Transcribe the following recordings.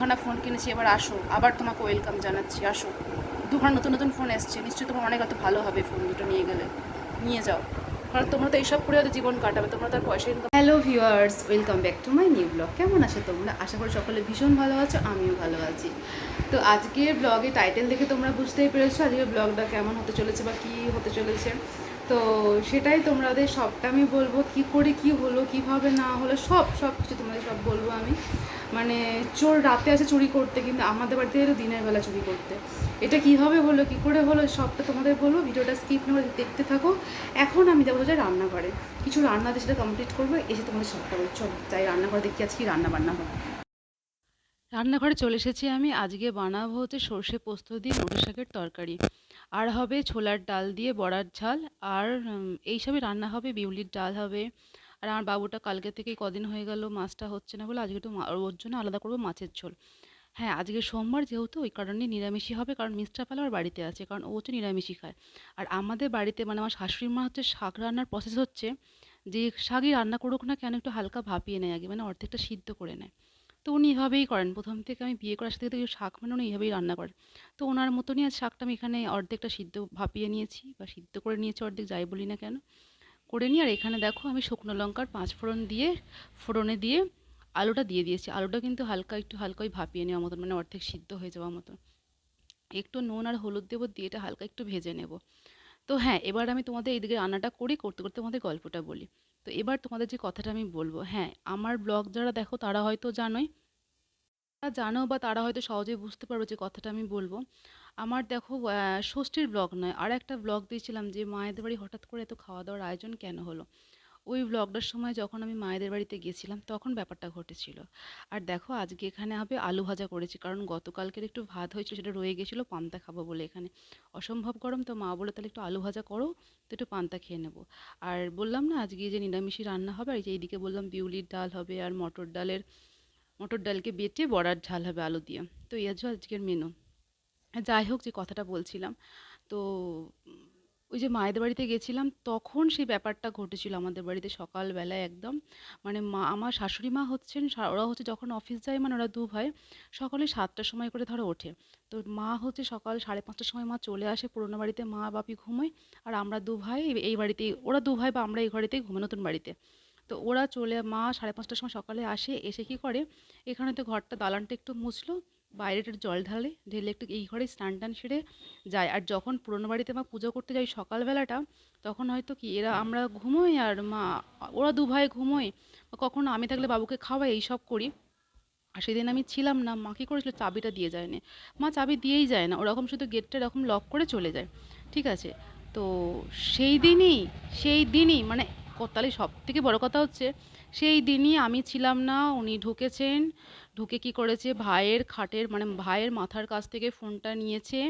দুখানা ফোন কিনেছি, এবার আসো। আবার তোমাকে ওয়েলকাম জানাচ্ছি, আসো। দুখানা নতুন নতুন ফোন এসছে। নিশ্চয়ই তোমার অনেক হয়তো ভালো হবে ফোন দুটো নিয়ে গেলে। নিয়ে যাও। কারণ তোমরা তো এইসব করে হয়তো জীবন কাটাবে, তোমরা তার পয়সা income hello viewers welcome back to my new blog কেমন আছো তোমরা? আশা করি সকলে ভীষণ ভালো আছো, আমিও ভালো আছি। তো আজকের ব্লগে টাইটেল দেখে তোমরা বুঝতেই পেরেছ, আজকের ব্লগটা কেমন হতে চলেছে বা কী হতে চলেছে। তো সেটাই তোমাদের সবটা আমি বলব, কি করে কি হলো, কীভাবে না হলো, সব সব কিছু তোমাদের সব বলব আমি। মানে চোর রাতে আসে চুরি করতে, কিন্তু আমাদের বাড়িতে এলো দিনের বেলা চুরি করতে। এটা কীভাবে হলো, কী করে হলো, সবটা তোমাদের বলব? ভিডিওটা স্কিপ করে দেখতে থাকো। এখন আমি যাব যে রান্নাঘরে। কিছু রান্না সেটা কমপ্লিট করব, এসে তোমাদের সবটা বলছি চলো তাই রান্নাঘরে দেখি আজকে রান্না বান্না হবে রান্নাঘরে চলে এসেছি আমি। আজকে বানাবো হচ্ছে সর্ষে পোস্ত দিয়ে নোটে শাকের তরকারি। আর হবে ছোলার ডাল দিয়ে বড়ার ঝাল। আর এইসবই রান্না হবে, বিউলির ডাল হবে আর আমার বাবুটা কালকে থেকেই কদিন হয়ে গেল মাছটা হচ্ছে না বলে আজকে একটু ওর জন্য আলাদা করব মাছের ঝোল। হ্যাঁ আজকে সোমবার যেহেতু ওই কারণে নিরামিষই হবে কারণ মিস্টার পাল আমার বাড়িতে আছে কারণ ও হচ্ছে নিরামিষই খায়। আর আমাদের বাড়িতে মানে আমার শাশুড়ি মা হচ্ছে শাক রান্নার প্রসেস হচ্ছে যে শাকই রান্না করুক না কেন একটু হালকা ভাপিয়ে নেয় আগে মানে অর্ধেকটা সিদ্ধ করে নেয়। তো উনি এভাবেই করেন। প্রথম থেকে আমি বিয়ে করার সাথে শাক মানে উনি এইভাবেই রান্না করেন। তো ওনার মতনই আজ শাকটা আমি এখানে অর্ধেকটা সিদ্ধ ভাপিয়ে নিয়েছি বা সিদ্ধ করে নিয়েছি অর্ধেক যাই বলি না কেন। করে নিই আর এখানে দেখো আমি শুকনো লঙ্কার পাঁচ ফোড়ন দিয়ে, ফোড়নে দিয়ে আলুটা দিয়ে দিয়েছি। আলুটা কিন্তু হালকা, একটু হালকা ওই ভাপিয়ে নেওয়ার মতন মানে অর্ধেক সিদ্ধ হয়ে যাওয়ার মতন। একটু নুন আর হলুদ দেবো, দিয়ে এটা হালকা একটু ভেজে নেব। তো হ্যাঁ এবার আমি তোমাদের এইদিকে রান্নাটা করি, করতে করতে তোমাদের গল্পটা বলি। তো এবার তোমাদের যে কথাটা আমি বলব হ্যাঁ আমার ব্লগ যারা দেখো, তারা হয়তো জানোই তারা জানো বা তারা হয়তো সহজেই বুঝতে পারবে যে কথাটা আমি বলব। আমার দেখো ষষ্ঠীর ব্লগ নয় আর একটা ব্লগ দিয়েছিলাম যে মায়েদের বাড়ি হঠাৎ করে এত খাওয়া দাওয়ার আয়োজন কেন হলো? ওই ব্লগটার সময় যখন আমি মায়েদের বাড়িতে গেছিলাম, তখন ব্যাপারটা ঘটেছিল। আর দেখো, আজকে এখানে হবে আলু ভাজা করেছি, কারণ গতকালকের একটু ভাত হয়েছিল, সেটা রয়ে গেছিল, পান্তা খাব বলে এখানে। অসম্ভব গরম, তো মা বলে, তাহলে একটু আলু ভাজা করো, তো একটু পান্তা খেয়ে নেব। আর বললাম না, আজকে যে নিরামিষই রান্না হবে, আর এই যে এইদিকে বললাম বিউলির ডাল হবে, আর মটর ডালের মটর ডালকে বেটে বড়ার ঝাল হবে আলু দিয়ে। তো এই হচ্ছে আজকের মেনু যাই হোক যে কথাটা বলছিলাম, তো ওই যে মায়েদের বাড়িতে গেছিলাম, তখন সেই ব্যাপারটা ঘটেছিল আমাদের বাড়িতে সকালবেলায় একদম। মানে মা, আমার শাশুড়ি মা হচ্ছেন ওরা হচ্ছে যখন অফিস যায় মানে ওরা দু ভাই, সকালে সাতটার সময় করে ধরো ওঠে। তো মা হচ্ছে সকাল সাড়ে পাঁচটার সময় মা চলে আসে, পুরোনো বাড়িতে মা বাপি ঘুমোয়, আর আমরা দু ভাই এই বাড়িতেই, ওরা দু ভাই বা আমরা এই ঘরেতেই ঘুমাই, নতুন বাড়িতে। তো ওরা চলে, মা সাড়ে পাঁচটার সময় সকালে আসে, এসে কি করে? এখানে তো ঘরটা দালানটা একটু মুছলো, বাইরে একটু জল ঢালে, ঢেলে একটু এই ঘরে স্নান টান সেরে যায়। আর যখন পুরনো বাড়িতে মা পুজো করতে যাই সকালবেলাটা, তখন হয়তো কি এরা আমরা ঘুমোই আর মা, ওরা দু ভাই ঘুমোয় বা কখনো আমি থাকলে বাবুকে খাওয়াই, এই সব করি। আর সেদিন আমি ছিলাম না, মা কী করেছিল? চাবিটা দিয়ে যায়নি। মা চাবি দিয়েই যায় না, ওরকম শুধু গেটটা এরকম লক করে চলে যায়। ঠিক আছে? তো সেই দিনই সেই দিনই মানে তাহলে সব থেকে বড় কথা হচ্ছে, সেই দিনই আমি ছিলাম না, উনি ঢুকেছেন, ঢুকে কি করেছে, ভাইয়ের খাটের মানে ভাইয়ের মাথার কাছ থেকে ফোনটা নিয়েছে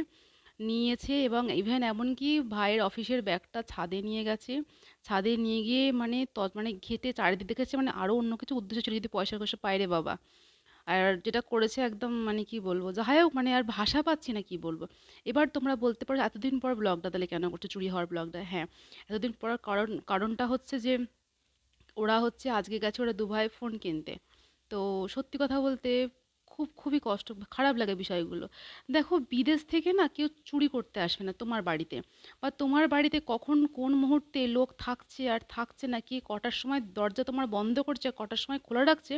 নিয়েছে এবং ইভেন এমনকি ভাইয়ের অফিসের ব্যাগটা ছাদে নিয়ে গেছে, ছাদে নিয়ে গিয়ে মানে ত মানে ঘেটে চারিদিকে দেখেছে মানে আরও অন্য কিছু উদ্দেশ্য ছিল, যদি পয়সা কষে পায় রে বাবা। আর যেটা করেছে একদম মানে কি বলব যাই হোক মানে আর ভাষা পাচ্ছি না কি বলব। এবার তোমরা বলতে পারো এতদিন পর ব্লগটা তাহলে কেন করছ, চুরি হওয়ার ব্লগটা হ্যাঁ এতদিন পর কারণ, কারণটা হচ্ছে যে ওরা হচ্ছে আজকে গেছে ওরা দুভাই ফোন কিনতে। তো সত্যি কথা বলতে খুব, খুবই কষ্ট, খারাপ লাগে বিষয়গুলো। দেখো বিদেশ থেকে না কেউ চুরি করতে আসবে না তোমার বাড়িতে। বা তোমার বাড়িতে কখন কোন মুহূর্তে লোক থাকছে আর থাকছে না, কে কটার সময় দরজা তোমার বন্ধ করছে, কটার সময় খোলা রাখছে,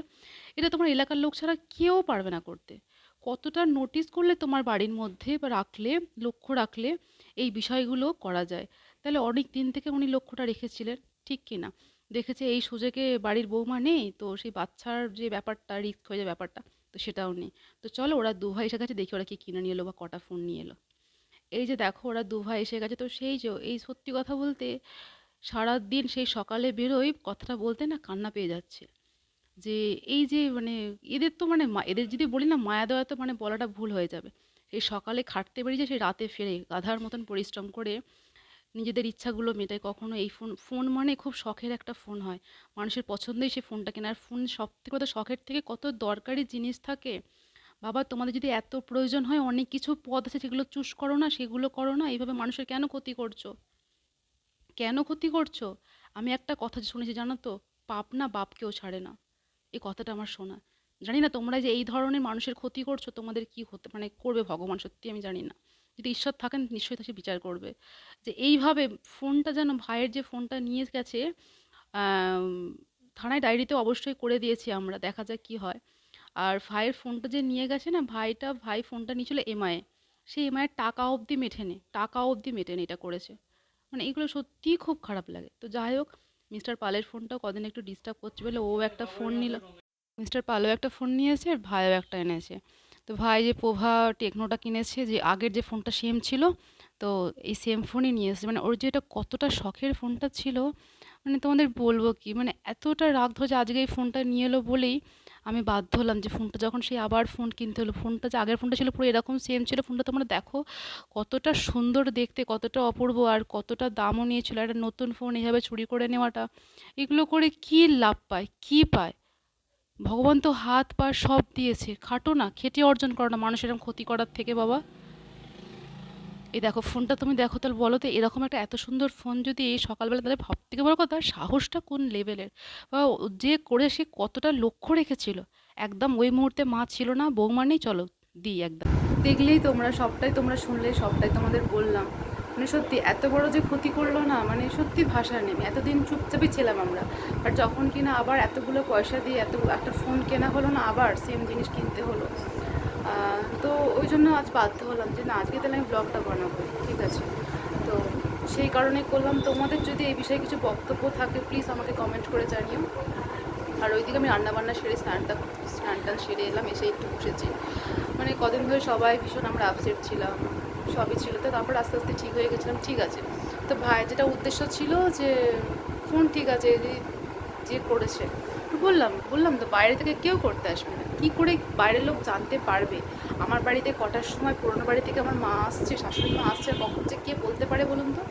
এটা তোমার এলাকার লোক ছাড়া কেউ পারবে না করতে। কতটা নোটিস করলে তোমার বাড়ির মধ্যে বা রাখলে, লক্ষ্য রাখলে এই বিষয়গুলো করা যায়। তাহলে অনেক দিন থেকে উনি লক্ষ্যটা রেখেছিলেন, ঠিক কি না? দেখেছে এই সুযোগে বাড়ির বৌমা নেই, তো সেই বাচ্চার যে ব্যাপারটা রিস্ক হয়ে যায় ব্যাপারটা। তো সেটাও নেই। তো চলো ওরা দু ভাই এসে গেছে, দেখি ওরা কি কিনে নিয়ে এলো বা কটা ফোন নিয়ে এলো। এই যে দেখো ওরা দু ভাই এসে গেছে, তো সেই যে এই সত্যি কথা বলতে সারাদিন সেই সকালে বেরোই কথাটা বলতে না কান্না পেয়ে যাচ্ছে। যে এই যে মানে এদের তো মানে এদের যদি বলি না মায়া দেওয়া তো মানে বলাটা ভুল হয়ে যাবে। সেই সকালে খাটতে বেরিয়ে সেই রাতে ফেরে গাধার মতন পরিশ্রম করে নিজেদের ইচ্ছাগুলো মেটায়। কখনো এই ফোন ফোন মানে খুব শখের একটা ফোন হয়। মানুষের পছন্দই সে ফোনটা কেনার ফোন সব থেকে কত শখের থেকে কত দরকারি জিনিস থাকে? বাবা, তোমাদের যদি এত প্রয়োজন হয়, অনেক কিছু পদ আছে সেগুলো চুজ করো না, সেগুলো করো না। এইভাবে মানুষের কেন ক্ষতি করছ? কেন ক্ষতি করছ? আমি একটা কথা শুনেছি, জানো তো, পাপ না বাপকেও ছাড়ে না। এই কথাটা আমার শোনা। জানি না তোমরা যে এই ধরনের মানুষের ক্ষতি করছ, তোমাদের কি হতে মানে করবে ভগবান? সত্যি আমি জানি না। যদি ঈশ্বর থাকেন নিশ্চয়ই তা সে বিচার করবে। যে এইভাবে ফোনটা যেন ভাইয়ের যে ফোনটা নিয়ে গেছে থানায় ডায়েরিতে অবশ্যই করে দিয়েছি আমরা, দেখা যাক কি হয়। আর ভাইয়ের ফোনটা যে নিয়ে গেছে না, ভাইটা, ভাই ফোনটা নিয়েছিল এমআইয়ে সেই এমআইয়ের টাকা অবধি মেটেনি, টাকা অবধি মেটেনি এটা করেছে। মানে এগুলো সত্যিই খুব খারাপ লাগে। তো যাই হোক, মিস্টার পালের ফোনটাও কদিন একটু ডিস্টার্ব করছে বলে ও একটা ফোন নিল। মিস্টার পালও একটা ফোন নিয়েছে আর ভাইও একটা এনেছে। তো ভাই যে পোভা টেকনোটা কিনেছে, যে আগের যে ফোনটা সেম ছিল, তো এই সেম ফোনই নিয়ে এসেছে। মানে ওর যে এটা কতটা শখের ফোনটা ছিল মানে তোমাদের বলব কি? মানে এতটা রাগ ধরেছে আজকে এই ফোনটা নিয়ে এলো বলেই আমি বাধ্য হলাম যে ফোনটা যখন সেই আবার ফোন কিনতে হলো, ফোনটা যে আগের ফোনটা ছিল পুরো এরকম সেম ছিল। ফোনটা তোমরা দেখো কতটা সুন্দর দেখতে, কতটা অপূর্ব আর কতটা দামও নিয়েছিল। একটা নতুন ফোন এইভাবে চুরি করে নেওয়াটা, এগুলো করে কী লাভ পায়? কী পায়? ভগবান তো হাত, পা সব দিয়েছে। খাটো না, খেটে অর্জন করো না। মানুষের এরকম ক্ষতি করার থেকে বাবা। এই দেখো, ফোনটা তুমি দেখো তাহলে বলো তো, এরকম একটা এত সুন্দর ফোন যদি এই সকালবেলা তাহলে ভাব থেকে বড় কথা, সাহসটা কোন লেভেলের বা যে করে সে কতটা লক্ষ্য রেখেছিল। একদম ওই মুহূর্তে মা ছিল না, বৌমা নেই, চলো দিই একদম। দেখলেই তোমরা, সবটাই তোমরা শুনলে, সবটাই তোমাদের বললাম। মানে সত্যি, এত বড় যে ক্ষতি করল না মানে সত্যি ভাষা নেই। এতদিন চুপচাপই ছিলাম আমরা। আর যখন কিনা আবার এতগুলো পয়সা দিয়ে এত, একটা ফোন কেনা হলো না, আবার সেম জিনিস কিনতে হলো। তো ওই জন্য আজ বাধ্য হলাম যে, না, আজকে তাহলে আমি ব্লগটা বানাবো, ঠিক আছে? তো সেই কারণে করলাম। তোমাদের যদি এই বিষয়ে কিছু বক্তব্য থাকে প্লিজ আমাকে কমেন্ট করে জানিও। আর ওইদিকে আমি রান্নাবান্না সেরে স্নানটা স্নান টান সেরে এলাম, এসে একটু বসেছি। মানে কদিন ধরে সবাই ভীষণ আমরা আপসেট ছিলাম। সবই ছিল। তো তারপর আস্তে আস্তে ঠিক হয়ে গেছিলাম, ঠিক আছে। তো ভাই, যেটা উদ্দেশ্য ছিল যে ফোন ঠিক আছে যে করেছে। বললাম বললাম, তো বাইরে থেকে কেউ করতে আসবে না। কী করে বাইরের লোক জানতে পারবে? আমার বাড়িতে কটার সময় পুরনো বাড়ি থেকে আমার মা আসছে, শাশুড়ি মা আসছে কখন যে কে বলতে পারে বলুন তো?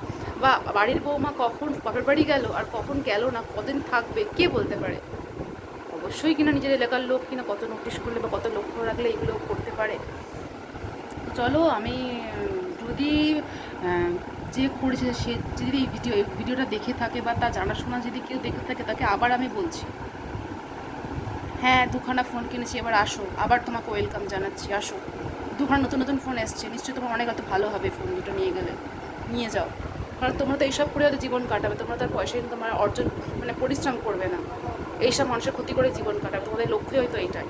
বা বাড়ির বৌমা কখন বাপের বাড়ি গেল, আর কখন গেল না, কদিন থাকবে, কে বলতে পারে? অবশ্যই কিনা নিজের এলাকার লোক কিনা কত নোটিশ করলে বা কত লক্ষ্য রাখলে এগুলো করতে পারে। চলো, আমি যদি যে করেছে সে যদি এই ভিডিও, এই ভিডিওটা দেখে থাকে বা তার জানাশোনা যদি কেউ দেখে থাকে, তাকে আবার আমি বলছি। হ্যাঁ দুখানা ফোন কিনেছি, এবার আসো। আবার তোমাকে ওয়েলকাম জানাচ্ছি, আসো। দুখানা নতুন নতুন ফোন এসছে। নিশ্চয়ই তোমার অনেক হয়তো ভালো হবে ফোন দুটো নিয়ে গেলে। নিয়ে যাও। কারণ তোমরা তো এইসব করে হয়তো জীবন কাটাবে, তোমরা তো আর পয়সা তোমার অর্জন মানে পরিশ্রম করবে না। এইসব মানুষের ক্ষতি করে জীবন কাটাবে, তোমাদের লক্ষ্যই হয়তো এইটাই।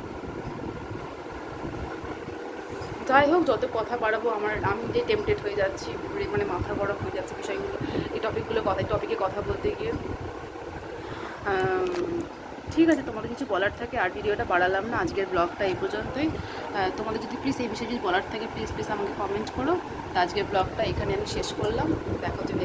যাই হোক, যত কথা বাড়াবো আমার, আমি যে টেম্পটেড হয়ে যাচ্ছি মানে মাথা গরম হয়ে যাচ্ছে বিষয়গুলো, এই টপিকগুলো কথা টপিকে কথা বলতে গিয়ে। ঠিক আছে, তোমাদের কিছু বলার থাকে, আর ভিডিওটা বাড়ালাম না, আজকের ব্লগটা এই পর্যন্তই। তোমাদের যদি প্লিজ এই বিষয়ে যদি বলার থাকে প্লিজ প্লিজ আমাকে কমেন্ট করো। আজকের ব্লগটা এখানে আমি শেষ করলাম। দেখা হচ্ছে